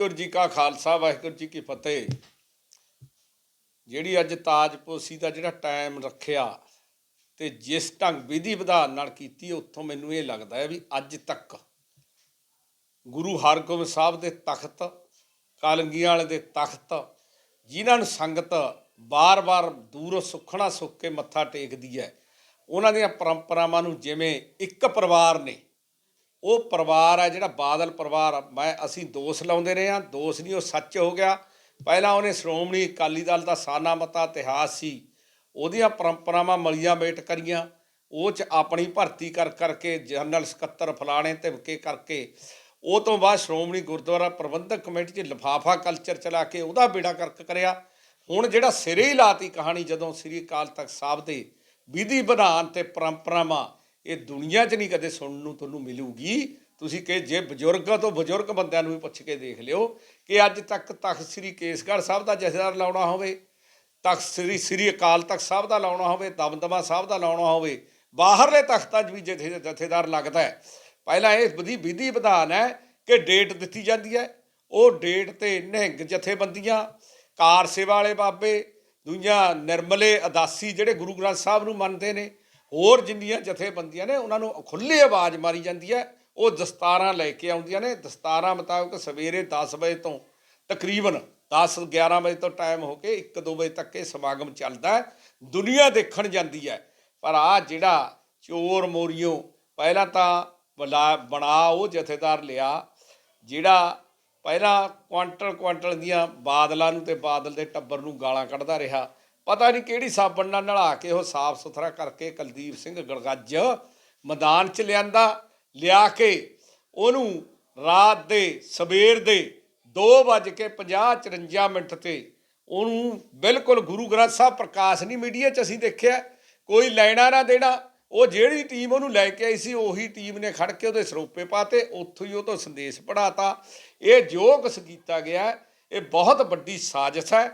ਵਾਹਿਗੁਰੂ ਜੀ ਕਾ ਖਾਲਸਾ, ਵਾਹਿਗੁਰੂ ਜੀ ਕੀ ਫਤਿਹ। ਜਿਹੜੀ ਅੱਜ ਤਾਜਪੋਸ਼ੀ ਦਾ ਜਿਹੜਾ ਟਾਈਮ ਰੱਖਿਆ ਤੇ ਜਿਸ ਢੰਗ ਵਿਧੀ ਵਿਧਾਨ ਨਾਲ ਕੀਤੀ, ਉੱਥੋਂ ਮੈਨੂੰ ਇਹ ਲੱਗਦਾ ਹੈ ਵੀ ਅੱਜ ਤੱਕ ਗੁਰੂ ਹਰਗੋਬਿੰਦ ਸਾਹਿਬ ਦੇ ਤਖਤ, ਕਾਲੰਗੀਆਂ ਵਾਲੇ ਦੇ ਤਖਤ, ਜਿਨ੍ਹਾਂ ਨੂੰ ਸੰਗਤ ਬਾਰ-ਬਾਰ ਦੂਰੋਂ ਸੁੱਖਣਾ ਸੁੱਖ ਕੇ ਮੱਥਾ ਟੇਕਦੀ ਹੈ, ਉਹਨਾਂ ਦੀਆਂ ਪਰੰਪਰਾਵਾਂ ਨੂੰ ਜਿਵੇਂ ਇੱਕ ਪਰਿਵਾਰ ਨੇ ਉਹ ਪਰਿਵਾਰ ਹੈ ਜਿਹੜਾ ਬਾਦਲ ਪਰਿਵਾਰ ਮੈਂ, ਅਸੀਂ ਦੋਸ਼ ਲਾਉਂਦੇ ਰਹੇ ਹਾਂ। ਦੋਸ਼ ਨਹੀਂ, ਉਹ ਸੱਚ ਹੋ ਗਿਆ। ਪਹਿਲਾਂ ਉਹਨੇ ਸ਼੍ਰੋਮਣੀ ਅਕਾਲੀ ਦਲ ਦਾ ਸਾਨਾ ਮਤਾ, ਇਤਿਹਾਸ ਸੀ। ਉਹਦੀਆਂ ਪਰੰਪਰਾਵਾਂ ਮਲੀਆਂ ਮੇਟ ਕਰੀਆਂ। ਉਹ ਚ ਆਪਣੀ ਭਰਤੀ ਕਰ, ਕਰਕੇ ਜਨਰਲ ਸਕੱਤਰ ਫਲਾਣੇ ਧਿਵਕੇ ਕਰਕੇ ਉਹ ਤੋਂ ਬਾਅਦ ਸ਼੍ਰੋਮਣੀ ਗੁਰਦੁਆਰਾ ਪ੍ਰਬੰਧਕ ਕਮੇਟੀ 'ਚ ਲਿਫਾਫਾ ਕਲਚਰ ਚਲਾ ਕੇ ਉਹਦਾ ਬੇੜਾ ਕਰਕ ਕਰਿਆ। ਹੁਣ ਜਿਹੜਾ ਸਿਰੇ ਹੀ ਲਾਤੀ ਕਹਾਣੀ ਜਦੋਂ ਸ੍ਰੀ ਅਕਾਲ ਤਖਤ ਸਾਹਿਬ ਦੇ ਵਿਧੀ ਵਿਧਾਨ ਤੇ ਪਰੰਪਰਾਵਾਂ ਇਹ ਦੁਨੀਆ 'ਚ ਨਹੀਂ ਕਦੇ ਸੁਣਨ ਨੂੰ ਤੁਹਾਨੂੰ ਮਿਲੂਗੀ। ਤੁਸੀਂ ਕਿ ਜੇ ਬਜ਼ੁਰਗਾਂ ਤੋਂ ਬਜ਼ੁਰਗ ਬੰਦਿਆਂ ਨੂੰ ਵੀ ਪੁੱਛ ਕੇ ਦੇਖ ਲਿਓ ਕਿ ਅੱਜ ਤੱਕ ਤਖਤ ਸ੍ਰੀ ਕੇਸਗੜ੍ਹ ਸਾਹਿਬ ਦਾ ਜਥੇਦਾਰ ਲਾਉਣਾ ਹੋਵੇ, ਤਖਤ ਸ੍ਰੀ ਸ੍ਰੀ ਅਕਾਲ ਤਖਤ ਸਾਹਿਬ ਦਾ ਲਾਉਣਾ ਹੋਵੇ, ਦਮਦਮਾ ਸਾਹਿਬ ਦਾ ਲਾਉਣਾ ਹੋਵੇ, ਬਾਹਰਲੇ ਤਖਤਾਂ 'ਚ ਵੀ ਜਥੇ, ਜਥੇਦਾਰ ਲੱਗਦਾ ਹੈ। ਪਹਿਲਾਂ ਇਹ ਵਿਧੀ ਵਿਧੀ ਵਿਧਾਨ ਹੈ ਕਿ ਡੇਟ ਦਿੱਤੀ ਜਾਂਦੀ ਹੈ। ਉਹ ਡੇਟ ਤੇ ਨਿਹੰਗ ਜਥੇਬੰਦੀਆਂ, ਕਾਰ ਸੇਵਾ ਵਾਲੇ ਬਾਬੇ, ਦੂਜਾ ਨਿਰਮਲੇ ਅਦਾਸੀ ਜਿਹੜੇ ਗੁਰੂ ਗ੍ਰੰਥ ਸਾਹਿਬ ਨੂੰ ਮੰਨਦੇ ਨੇ ਹੋਰ ਜਿੰਨੀਆਂ ਜਥੇਬੰਦੀਆਂ ਨੇ, ਉਹਨਾਂ ਨੂੰ ਖੁੱਲੀ ਆਵਾਜ਼ ਮਾਰੀ ਜਾਂਦੀ ਹੈ। ਉਹ ਦਸਤਾਰਾਂ ਲੈ ਕੇ ਆਉਂਦੀਆਂ ਨੇ। ਦਸਤਾਰਾਂ ਮੁਤਾਬਕ ਸਵੇਰੇ 10 ਵਜੇ ਤੋਂ ਤਕਰੀਬਨ 10 11 ਵਜੇ ਤੋਂ ਟਾਈਮ ਹੋ ਕੇ 1 2 ਵਜੇ ਤੱਕ ਇਹ ਸਮਾਗਮ ਚੱਲਦਾ ਹੈ। ਦੁਨੀਆ ਦੇਖਣ ਜਾਂਦੀ ਹੈ। ਪਰ ਆ ਜਿਹੜਾ ਚੋਰ ਮੋਰੀਓ, ਪਹਿਲਾਂ ਤਾਂ ਬਲਾ ਬਣਾ ਉਹ ਜਥੇਦਾਰ ਲਿਆ, ਜਿਹੜਾ ਪਹਿਲਾਂ ਕੁਆਂਟਲ ਕੁਆਂਟਲ ਦੀਆਂ ਬਾਦਲਾਂ ਨੂੰ ਤੇ ਬਾਦਲ ਦੇ ਟੱਬਰ ਨੂੰ ਗਾਲਾਂ ਕੱਢਦਾ ਰਿਹਾ। ਪਤਾ ਨਹੀਂ ਕਿਹੜੀ ਸਾਬਣ ਨਾਲ ਨਲਾ ਕੇ ਉਹ ਸਾਫ਼ ਸੁਥਰਾ ਕਰਕੇ ਕੁਲਦੀਪ ਸਿੰਘ ਗੜਗੱਜ ਮੈਦਾਨ 'ਚ ਲਿਆਂਦਾ, ਲਿਆ ਕੇ ਉਹਨੂੰ ਰਾਤ ਦੇ ਸਵੇਰ ਦੇ 2:50 54 ਮਿੰਟ ਤੇ ਉਹਨੂੰ ਬਿਲਕੁਲ ਗੁਰੂ ਗ੍ਰੰਥ ਸਾਹਿਬ ਪ੍ਰਕਾਸ਼ ਨਹੀਂ ਮੀਡੀਆ 'ਚ ਅਸੀਂ ਦੇਖਿਆ, ਕੋਈ ਲੈਣਾ ਨਾ ਦੇਣਾ, ਉਹ ਜਿਹੜੀ ਟੀਮ ਉਹਨੂੰ ਲੈ ਕੇ ਆਈ ਸੀ ਉਹੀ ਟੀਮ ਨੇ ਖੜ ਕੇ ਉਹਦੇ ਸਰੋਪੇ ਪਾਤੇ, ਉੱਥੋਂ ਹੀ ਉਹ ਤੋਂ ਸੰਦੇਸ਼ ਪੜਾਤਾ ਇਹ ਜੋ ਕੁਛ ਕੀਤਾ ਗਿਆ, ਇਹ ਬਹੁਤ ਵੱਡੀ ਸਾਜ਼ਿਸ਼ ਹੈ।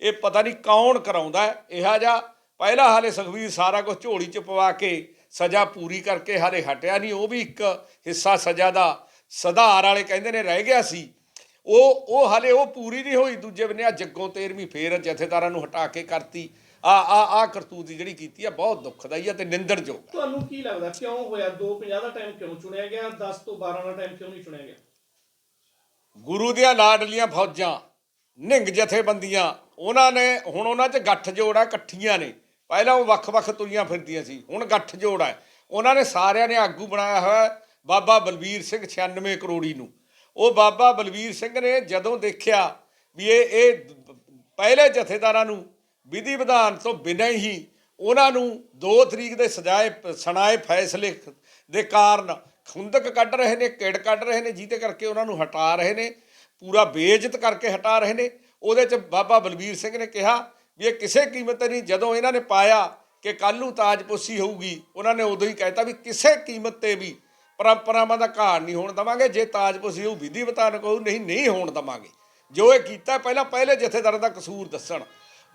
ਇਹ ਪਤਾ ਨਹੀਂ ਕੌਣ ਕਰਾਉਂਦਾ ਇਹਾ ਜਾ ਪਹਿਲਾ ਹਾਲੇ ਸੁਖਵੀਰ ਸਾਰਾ ਕੁਝ ਝੋਲੀ ਚ ਪਵਾ ਕੇ ਸਜ਼ਾ ਪੂਰੀ ਕਰਕੇ ਹਾਲੇ ਹਟਿਆ ਨਹੀਂ। ਉਹ ਵੀ ਇੱਕ ਹਿੱਸਾ ਸਜ਼ਾ ਦਾ ਸੁਧਾਰ ਵਾਲੇ ਕਹਿੰਦੇ ਨੇ ਰਹਿ ਗਿਆ ਸੀ। ਉਹ ਉਹ ਹਾਲੇ ਉਹ ਪੂਰੀ ਨਹੀਂ ਹੋਈ। ਦੂਜੇ ਬੰਨੇ ਆ ਜੱਗੋਂ 13ਵੀਂ ਫੇਰ ਜਥੇਦਾਰਾਂ ਨੂੰ ਹਟਾ ਕੇ ਕਰਤੀ। ਆ ਆ ਆ ਕਰਤੂਤ ਦੀ ਜਿਹੜੀ ਕੀਤੀ ਆ ਬਹੁਤ ਦੁੱਖਦਾਈ ਆ ਤੇ ਨਿੰਦਣਯੋਗ। ਤੁਹਾਨੂੰ ਕੀ ਲੱਗਦਾ ਕਿਉਂ ਹੋਇਆ? 250 ਦਾ ਟਾਈਮ ਕਿਉਂ ਚੁਣਿਆ ਗਿਆ? 10 ਤੋਂ 12 ਦਾ ਟਾਈਮ ਕਿਉਂ ਨਹੀਂ ਚੁਣਿਆ ਗਿਆ? ਗੁਰੂ ਦੀਆਂ ਲਾਡਲੀਆਂ ਫੌਜਾਂ ਨਿੰਗ ਜਥੇਬੰਦੀਆਂ ਉਹਨਾਂ ਨੇ, ਹੁਣ ਉਹਨਾਂ 'ਚ ਗੱਠ ਜੋੜਾ ਇਕੱਠੀਆਂ ਨੇ। ਪਹਿਲਾਂ ਉਹ ਵੱਖ-ਵੱਖ ਤੁਰੀਆਂ ਫਿਰਦੀਆਂ ਸੀ, ਹੁਣ ਗੱਠ ਜੋੜ ਹੈ ਉਹਨਾਂ ਨੇ ਸਾਰਿਆਂ ਨੇ ਆਗੂ ਬਣਾਇਆ ਹੋਇਆ ਬਾਬਾ ਬਲਬੀਰ ਸਿੰਘ 96 ਕਰੋੜੀ ਨੂੰ। ਉਹ ਬਾਬਾ ਬਲਬੀਰ ਸਿੰਘ ਨੇ ਜਦੋਂ ਦੇਖਿਆ ਵੀ ਇਹ ਇਹ ਪਹਿਲੇ ਜਥੇਦਾਰਾਂ ਨੂੰ ਵਿਧੀ ਵਿਧਾਨ ਤੋਂ ਬਿਨਾਂ ਹੀ ਉਹਨਾਂ ਨੂੰ 2 ਤਰੀਕ ਦੇ ਸਜਾਏ, ਸੁਣਾਏ ਫੈਸਲੇ ਦੇ ਕਾਰਨ ਖੁੰਦਕ ਕੱਢ ਰਹੇ ਨੇ, ਕਿੜ ਕੱਢ ਰਹੇ ਨੇ, ਜਿਹਦੇ ਕਰਕੇ ਉਹਨਾਂ ਨੂੰ ਹਟਾ ਰਹੇ ਨੇ, ਪੂਰਾ ਬੇਇੱਜ਼ਤ ਕਰਕੇ ਹਟਾ ਰਹੇ ਨੇ। ਉਹਦੇ ਚ ਬਾਬਾ ਬਲਬੀਰ ਸਿੰਘ ਨੇ ਕਿਹਾ ਵੀ ਇਹ ਕਿਸੇ ਕੀਮਤ ਤੇ ਨਹੀਂ, ਜਦੋਂ ਇਹਨਾਂ ਨੇ ਪਾਇਆ ਕਿ ਕੱਲ ਨੂੰ ਤਾਜਪੋਸ਼ੀ ਹੋਊਗੀ, ਉਹਨਾਂ ਨੇ ਉਦੋਂ ਹੀ ਕਹਿਤਾ ਵੀ ਕਿਸੇ ਕੀਮਤ ਤੇ ਵੀ ਪਰੰਪਰਾਵਾਂ ਦਾ ਘਾਣ ਨਹੀਂ ਹੋਣ ਦਵਾਂਗੇ, ਜੇ ਤਾਜਪੋਸ਼ੀ ਹੋਊ, ਵਿਧੀ ਵਿਧਾਨਕ ਹੋਊ, ਨਹੀਂ ਨਹੀਂ ਹੋਣ ਦਵਾਂਗੇ। ਜੋ ਇਹ ਕੀਤਾ, ਪਹਿਲਾਂ ਪਹਿਲੇ ਜਥੇਦਾਰਾਂ ਦਾ ਕਸੂਰ ਦੱਸਣ।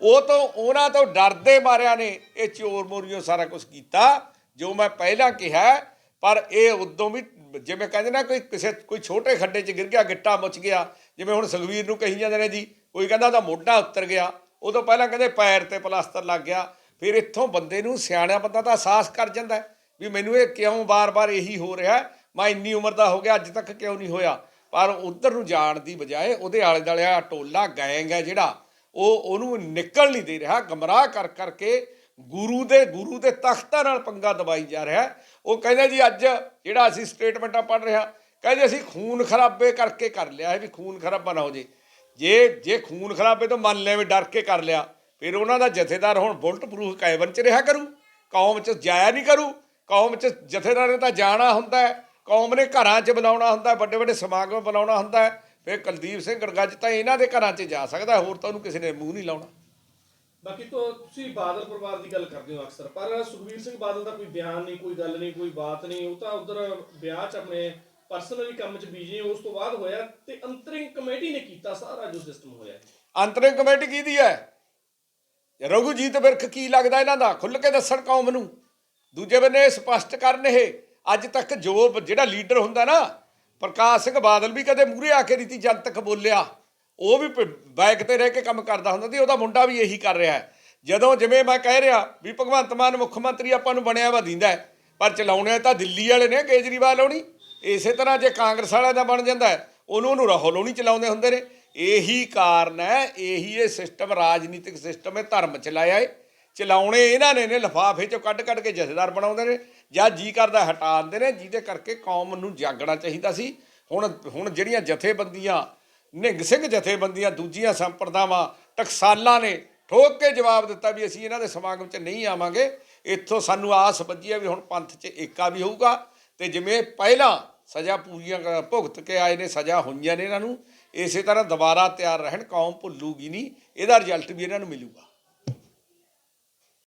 ਉਹ ਤੋਂ, ਉਹਨਾਂ ਤੋਂ ਡਰਦੇ ਮਾਰਿਆਂ ਨੇ ਇਹ ਚੋਰ ਮੋਰੀਓ ਸਾਰਾ ਕੁਝ ਕੀਤਾ, ਜੋ ਮੈਂ ਪਹਿਲਾਂ ਕਿਹਾ, ਪਰ ਇਹ ਉਦੋਂ ਵੀ ਜਿਵੇਂ ਕਹਿੰਦੇ ਨਾ, ਕੋਈ ਕਿਸੇ, ਕੋਈ ਛੋਟੇ ਖੱਡੇ 'ਚ ਗਿਰ ਗਿਆ, ਗਿੱਟਾ ਮੁੱਚ ਗਿਆ, ਜਿਵੇਂ ਹੁਣ ਸੁਖਵੀਰ ਨੂੰ ਕਹੀ ਜਾਂਦੇ ਨੇ ਜੀ ਕੋਈ ਕਹਿੰਦਾ ਉਹਦਾ ਮੋਢਾ ਉੱਤਰ ਗਿਆ, ਉਹ ਤੋਂ ਪਹਿਲਾਂ ਕਹਿੰਦੇ ਪੈਰ ਤੇ ਪਲਾਸਟਰ ਲੱਗ ਗਿਆ, ਫਿਰ ਇੱਥੋਂ ਬੰਦੇ ਨੂੰ ਸਿਆਣਿਆ ਬੰਦਾ ਤਾਂ ਅਹਿਸਾਸ ਕਰ ਜਾਂਦਾ ਵੀ ਮੈਨੂੰ ਇਹ ਕਿਉਂ ਵਾਰ ਵਾਰ ਇਹੀ ਹੋ ਰਿਹਾ ਮੈਂ ਇੰਨੀ ਉਮਰ ਦਾ ਹੋ ਗਿਆ, ਅੱਜ ਤੱਕ ਕਿਉਂ ਨਹੀਂ ਹੋਇਆ। ਪਰ ਉਧਰ ਨੂੰ ਜਾਣ ਦੀ ਬਜਾਏ ਉਹਦੇ ਆਲੇ ਦੁਆਲੇ ਆ ਟੋਲਾ ਗੈਂਗ ਹੈ ਜਿਹੜਾ, ਉਹ ਉਹਨੂੰ ਨਿਕਲ ਨਹੀਂ ਦੇ ਰਿਹਾ, ਗਮਰਾਹ ਕਰ ਕਰਕੇ ਗੁਰੂ ਦੇ ਗੁਰੂ ਦੇ ਤਖਤਾਂ ਨਾਲ ਪੰਗਾ ਦਬਾਈ ਜਾ ਰਿਹਾ ਉਹ ਕਹਿੰਦੇ ਜੀ ਅੱਜ ਜਿਹੜਾ ਅਸੀਂ ਸਟੇਟਮੈਂਟਾਂ ਪੜ੍ਹ ਰਿਹਾ, ਕਹਿੰਦੇ ਅਸੀਂ ਖੂਨ ਖਰਾਬੇ ਕਰਕੇ ਕਰ ਲਿਆ ਹੈ ਵੀ ਖੂਨ ਖਰਾਬਾ ਨਾ ਹੋ ਜੇ। ਜੇ ਜੇ ਖੂਨ ਖਰਾਬੇ ਤੋਂ ਮੰਨ ਲਿਆ ਵੀ ਡਰ ਕੇ ਕਰ ਲਿਆ, ਫਿਰ ਉਹਨਾਂ ਦਾ ਜਥੇਦਾਰ ਹੁਣ ਬੁਲਟ ਪ੍ਰੂਫ ਕਾਇਵਨ ਚ ਰਿਹਾ ਕਰੂ, ਕੌਮ ਚ ਜਾਇਆ ਨਹੀਂ ਕਰੂ, ਕੌਮ ਚ ਜਥੇਦਾਰ ਨੇ ਤਾਂ ਜਾਣਾ ਹੁੰਦਾ ਕੌਮ ਨੇ ਘਰਾਂ 'ਚ ਬੁਲਾਉਣਾ ਹੁੰਦਾ ਵੱਡੇ ਵੱਡੇ ਸਮਾਗਮ ਬੁਲਾਉਣਾ ਹੁੰਦਾ ਫਿਰ ਕੁਲਦੀਪ ਸਿੰਘ ਗੜਗੱਜ ਤਾਂ ਇਹਨਾਂ ਦੇ ਘਰਾਂ 'ਚ ਜਾ ਸਕਦਾ, ਹੋਰ ਤਾਂ ਉਹਨੂੰ ਕਿਸੇ ਨੇ ਮੂੰਹ ਨਹੀਂ ਲਾਉਣਾ। ਬਾਕੀ ਤੋਂ ਤੁਸੀਂ ਬਾਦਲ ਪਰਿਵਾਰ ਦੀ ਗੱਲ ਕਰਦੇ ਹੋ ਅਕਸਰ, ਪਰ ਸੁਖਵੀਰ ਸਿੰਘ ਬਾਦਲ ਦਾ ਕੋਈ ਬਿਆਨ ਨਹੀਂ, ਕੋਈ ਗੱਲ ਨਹੀਂ, ਕੋਈ ਬਾਤ ਨਹੀਂ, ਉਹ ਤਾਂ ਉਧਰ ਵਿਆਹ 'ਚ ਆਪਣੇ ਪਰਸਨਲੀ ਕੰਮ 'ਚ ਬੀਜੀ ਉਸ ਤੋਂ ਬਾਅਦ ਹੋਇਆ ਤੇ ਅੰਤਰਿੰਗ ਕਮੇਟੀ ਨੇ ਕੀਤਾ ਸਾਰਾ ਜੋ ਸਿਸਟਮ ਹੋਇਆ। ਅੰਤਰਿਮ ਕਮੇਟੀ ਕਿਹਦੀ ਹੈ? ਰਘੁਜੀਤ ਬਿਰਖ ਕੀ ਲੱਗਦਾ ਇਹਨਾਂ ਦਾ? ਖੁੱਲ ਕੇ ਦੱਸਣ ਕੌਮ ਨੂੰ। ਦੂਜੇ ਬੰਨੇ ਸਪਸ਼ਟ ਕਰਨ ਇਹ, ਅੱਜ ਤੱਕ ਜੋ ਜਿਹੜਾ ਲੀਡਰ ਹੁੰਦਾ ਨਾ, ਪ੍ਰਕਾਸ਼ ਸਿੰਘ ਬਾਦਲ ਵੀ ਕਦੇ ਮੂਹਰੇ ਆ ਕੇ ਰੀਤੀ ਜਨਤਕ ਬੋਲਿਆ। ਉਹ ਵੀ ਬੈਕ ਤੇ ਰਹਿ ਕੇ ਕੰਮ ਕਰਦਾ ਹੁੰਦਾ ਸੀ, ਉਹਦਾ ਮੁੰਡਾ ਵੀ ਇਹੀ ਕਰ ਰਿਹਾ ਹੈ। ਜਦੋਂ ਜਿਵੇਂ ਮੈਂ ਕਹਿ ਰਿਹਾ ਵੀ ਭਗਵੰਤ ਮਾਨ ਮੁੱਖ ਮੰਤਰੀ ਆਪਾਂ ਨੂੰ ਬਣਿਆ ਵਾ ਦਿੰਦਾ ਪਰ ਚਲਾਉਣੇ ਤਾਂ ਦਿੱਲੀ ਵਾਲੇ ਨੇ ਕੇਜਰੀਵਾਲ ਹੋਣੀ। ਇਸੇ ਤਰ੍ਹਾਂ ਜੇ ਕਾਂਗਰਸ ਵਾਲਿਆਂ ਦਾ ਬਣ ਜਾਂਦਾ ਉਹਨੂੰ ਉਹਨੂੰ ਰਾਹੁਲ ਹੋਣੀ ਚਲਾਉਂਦੇ ਹੁੰਦੇ ਨੇ। ਇਹੀ ਕਾਰਨ ਹੈ, ਇਹੀ ਇਹ ਸਿਸਟਮ ਰਾਜਨੀਤਿਕ ਸਿਸਟਮ ਹੈ ਧਰਮ ਚਲਾਇਆ ਏ। ਚਲਾਉਣੇ ਇਹਨਾਂ ਨੇ ਨੇ, ਲਫਾਫੇ ਚੋਂ ਕੱਢ ਕੱਢ ਕੇ ਜਥੇਦਾਰ ਬਣਾਉਂਦੇ ਨੇ, ਜਾਂ ਜੀ ਕਰਦਾ ਹਟਾ ਦਿੰਦੇ ਨੇ, ਜਿਹਦੇ ਕਰਕੇ ਕੌਮ ਨੂੰ ਜਾਗਣਾ ਚਾਹੀਦਾ ਸੀ। ਹੁਣ ਹੁਣ ਜਿਹੜੀਆਂ ਜਥੇਬੰਦੀਆਂ, ਨਿਹੰਗ ਸਿੰਘ ਜਥੇਬੰਦੀਆਂ ਦੂਜੀਆਂ ਸੰਪਰਦਾਵਾਂ ਟਕਸਾਲਾਂ ਨੇ ਠੋਕ ਕੇ ਜਵਾਬ ਦਿੱਤਾ ਵੀ ਅਸੀਂ ਇਹਨਾਂ ਦੇ ਸਮਾਗਮ 'ਚ ਨਹੀਂ ਆਵਾਂਗੇ। ਇੱਥੋਂ ਸਾਨੂੰ ਆਸ ਬੱਝੀ ਹੈ ਵੀ ਹੁਣ ਪੰਥ 'ਚ ਏਕਾ ਵੀ ਹੋਊਗਾ। ਤੇ ਜਿਵੇਂ ਪਹਿਲਾਂ ਸਜ਼ਾ ਪੂਰੀਆਂ ਭੁਗਤ ਕੇ ਆਏ ਨੇ, ਸਜ਼ਾ ਹੋਈਆਂ ਨੇ ਇਹਨਾਂ ਨੂੰ। ਇਸੇ ਤਰ੍ਹਾਂ ਦੁਬਾਰਾ ਤਿਆਰ ਰਹਿਣ, ਕੌਮ ਭੁੱਲੂਗੀ ਨਹੀਂ। ਇਹਦਾ ਰਿਜ਼ਲਟ ਵੀ ਇਹਨਾਂ ਨੂੰ ਮਿਲੂਗਾ।